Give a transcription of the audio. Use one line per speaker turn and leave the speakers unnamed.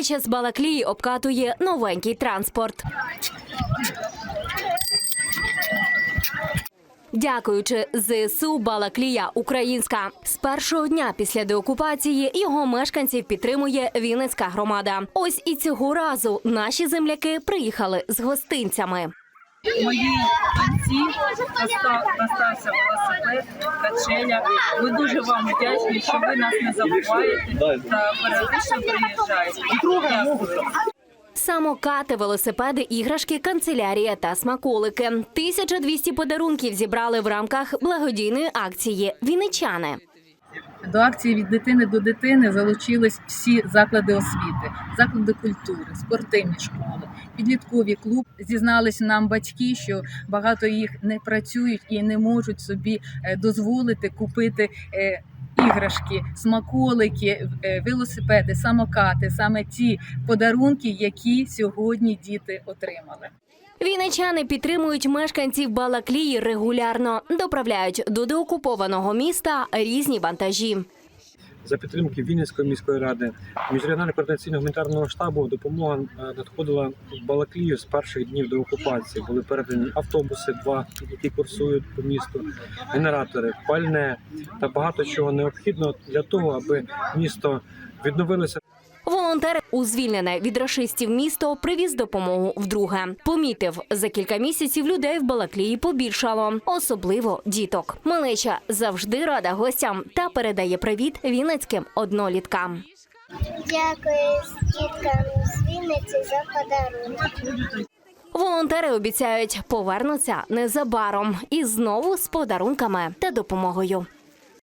Малеча з Балаклії обкатує новенький транспорт. Дякуючи ЗСУ Балаклія Українська з першого дня після деокупації його мешканців підтримує Вінницька громада. Ось і цього разу наші земляки приїхали з гостинцями.
доньці доста- достався велосипед, качеля. Ми дуже вам вдячні, що ви нас не забуваєте та періодично приїжджаєте. Дякую.
Самокати, велосипеди, іграшки, канцелярія та смаколики. 1200 подарунків зібрали в рамках благодійної акції Вінничани.
До акції від дитини до дитини залучились всі заклади освіти, заклади культури, спортивні школи, підліткові клуб. Зізнались нам батьки, що багато їх не працюють і не можуть собі е, дозволити купити. Іграшки, смаколики, е, велосипеди, самокати саме ті подарунки, які сьогодні діти отримали.
Вінничани підтримують мешканців Балаклії регулярно, доправляють до деокупованого міста різні вантажі.
За підтримки Вінницької міської ради міжрегіонального координаційного гуманітарного штабу допомога е, надходила в Балаклію з перших днів до окупації. Були передані автобуси, два які курсують по місту, генератори, пальне та багато чого необхідного для того, аби місто відновилося.
Волонтер у звільнене від рашистів місто привіз допомогу вдруге. Помітив, за кілька місяців людей в Балаклії побільшало, особливо діток. Малеча завжди рада гостям та передає привіт вінницьким одноліткам.
Дякую діткам з Вінниці за подарунок.
Волонтери обіцяють повернуться незабаром і знову з подарунками та допомогою.